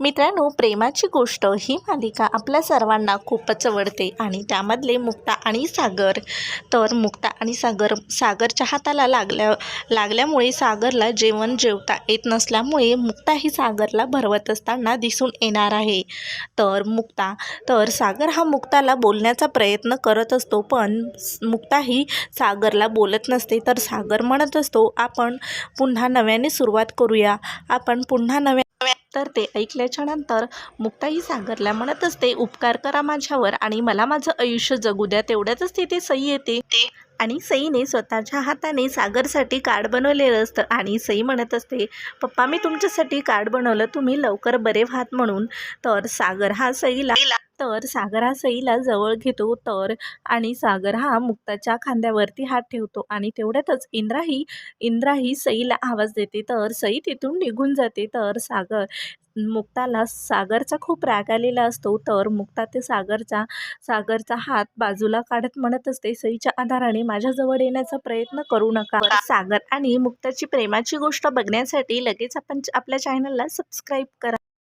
मित्रांनो प्रेमाची गोष्ट ही मालिका आपल्या सर्वांना खूपच आवडते आणि त्यामधले मुक्ता आणि सागर. तर मुक्ता आणि सागर सागरच्या हाताला लागल्या लागल्यामुळे सागरला जेवण जेवता येत नसल्यामुळे मुक्ता ही सागरला भरवत असताना दिसून येणार आहे. तर मुक्ता तर सागर हा मुक्ताला बोलण्याचा प्रयत्न करत असतो पण मुक्ता ही सागरला बोलत नसते. तर सागर म्हणत असतो आपण पुन्हा नव्याने सुरुवात करूया. आपण पुन्हा नव्या तर ते ऐकल्याच्या नंतर मुक्ताई सागरला म्हणत असते उपकार करा माझ्यावर आणि मला माझं आयुष्य जगू द्या तेवढ्यातच तिथे सई येते. आणि सईने स्वतःच्या हाताने सागरसाठी कार्ड बनवलेलं असतं आणि सई म्हणत असते पप्पा मी तुमच्यासाठी कार्ड बनवलं तुम्ही लवकर बरे व्हात म्हणून. तर सागर हा सईला तर सागर हा सईला जवळ घेतो तर आणि सागर हा मुक्ताच्या खांद्यावरती हात ठेवतो आणि तेवढ्यातच इंद्राही इंद्राही सईला आवाज देते. तर सई तिथून निघून जाते. तर सागर मुक्ताला सागरचा खूप राग आलेला असतो. तर मुक्ता ते सागरचा सागरचा हात बाजूला काढत म्हणत असते सईच्या आधाराने माझ्याजवळ येण्याचा प्रयत्न करू नका. सागर आणि मुक्ताची प्रेमाची गोष्ट बघण्यासाठी लगेच आपण आपल्या चॅनलला सबस्क्राईब करा.